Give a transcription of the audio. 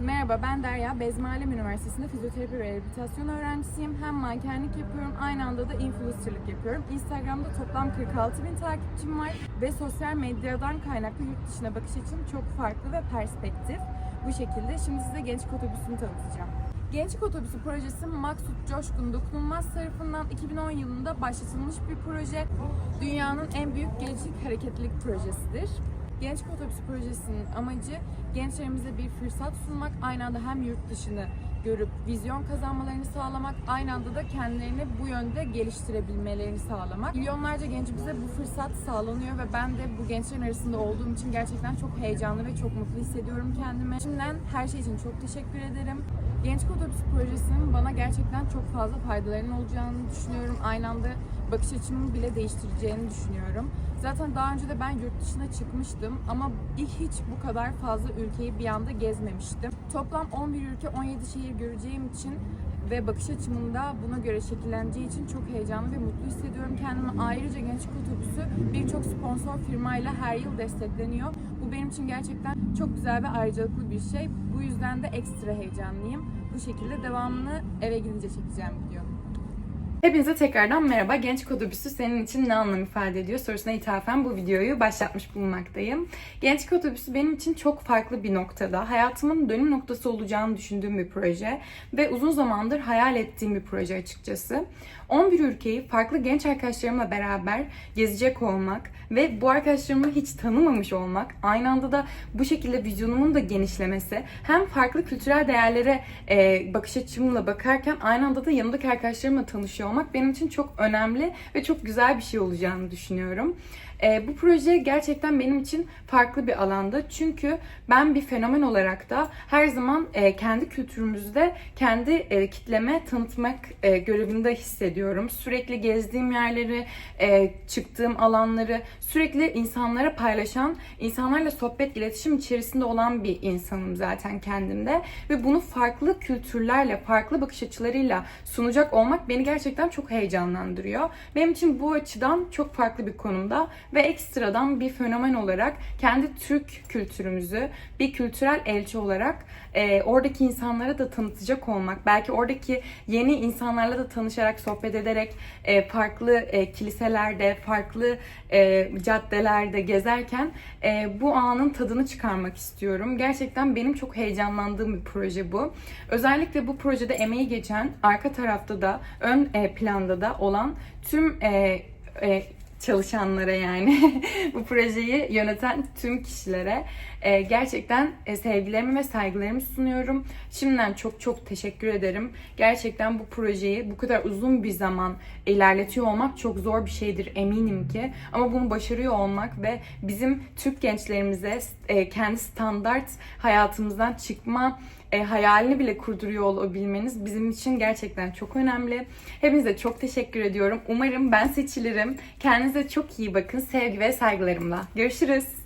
Merhaba ben Derya. Bezmi Üniversitesi'nde fizyoterapi ve rehabilitasyon öğrencisiyim. Hem mankenlik yapıyorum aynı anda da influencerlık yapıyorum. Instagram'da toplam 46 bin takipçim var ve sosyal medyadan kaynaklı yurt dışına bakış açım çok farklı ve perspektif. Bu şekilde şimdi size Gençlik Otobüsü'nü tanıtacağım. Gençlik Otobüsü projesi Maksut Coşkun Dokunulmaz tarafından 2010 yılında başlatılmış bir proje. Dünyanın en büyük gençlik hareketlilik projesidir. Gençlik Otobüsü projesinin amacı gençlerimize bir fırsat sunmak, aynı anda hem yurt dışını görüp vizyon kazanmalarını sağlamak, aynı anda da kendilerini bu yönde geliştirebilmelerini sağlamak. Milyonlarca gencimize bu fırsat sağlanıyor ve ben de bu gençlerin arasında olduğum için gerçekten çok heyecanlı ve çok mutlu hissediyorum kendimi. Şimdiden her şey için çok teşekkür ederim. Gençlik Otobüsü projesinin bana gerçekten çok fazla faydalarının olacağını düşünüyorum. Aynı anda bakış açımı bile değiştireceğini düşünüyorum. Zaten daha önce de ben yurt dışına çıkmıştım ama hiç bu kadar fazla ülkeyi bir anda gezmemiştim. Toplam 11 ülke 17 şehir göreceğim için ve bakış açımın da buna göre şekilleneceği için çok heyecanlı ve mutlu hissediyorum kendimi. Ayrıca Gençlik Otobüsü birçok sponsor firmayla her yıl destekleniyor. Bu benim için gerçekten çok güzel ve ayrıcalıklı bir şey. Bu yüzden de ekstra heyecanlıyım. Bu şekilde devamını eve gidince çekeceğim video. Hepinize tekrardan merhaba. Gençlik Otobüsü senin için ne anlam ifade ediyor sorusuna ithafen bu videoyu başlatmış bulunmaktayım. Gençlik Otobüsü benim için çok farklı bir noktada. Hayatımın dönüm noktası olacağını düşündüğüm bir proje ve uzun zamandır hayal ettiğim bir proje açıkçası. 11 ülkeyi farklı genç arkadaşlarımla beraber gezecek olmak ve bu arkadaşlarımı hiç tanımamış olmak, aynı anda da bu şekilde vizyonumun da genişlemesi, hem farklı kültürel değerlere e, bakış açımla bakarken aynı anda da yanımdaki arkadaşlarımla tanışıyor olmak benim için çok önemli ve çok güzel bir şey olacağını düşünüyorum. E, bu proje gerçekten benim için farklı bir alanda. Çünkü ben bir fenomen olarak da her zaman e, kendi kültürümüzde kendi e, kitleme tanıtmak e, görevinde hissediyorum. Sürekli gezdiğim yerleri, e, çıktığım alanları sürekli insanlara paylaşan, insanlarla sohbet, iletişim içerisinde olan bir insanım zaten kendimde. Ve bunu farklı kültürlerle, farklı bakış açılarıyla sunacak olmak beni gerçekten çok heyecanlandırıyor. Benim için bu açıdan çok farklı bir konumda ve ekstradan bir fenomen olarak kendi Türk kültürümüzü bir kültürel elçi olarak e, oradaki insanlara da tanıtacak olmak, belki oradaki yeni insanlarla da tanışarak, sohbet ederek e, farklı e, kiliselerde, farklı e, caddelerde gezerken e, bu anın tadını çıkarmak istiyorum. Gerçekten benim çok heyecanlandığım bir proje bu. Özellikle bu projede emeği geçen, arka tarafta da, ön e, planda da olan tüm e, e, çalışanlara yani bu projeyi yöneten tüm kişilere e, gerçekten e, sevgilerimi ve saygılarımı sunuyorum. Şimdiden çok çok teşekkür ederim. Gerçekten bu projeyi bu kadar uzun bir zaman ilerletiyor olmak çok zor bir şeydir eminim ki. Ama bunu başarıyor olmak ve bizim Türk gençlerimize e, kendi standart hayatımızdan çıkma e, hayalini bile kurduruyor olabilmeniz bizim için gerçekten çok önemli. Hepinize çok teşekkür ediyorum. Umarım ben seçilirim. Kendinize çok iyi bakın. Sevgi ve saygılarımla. Görüşürüz.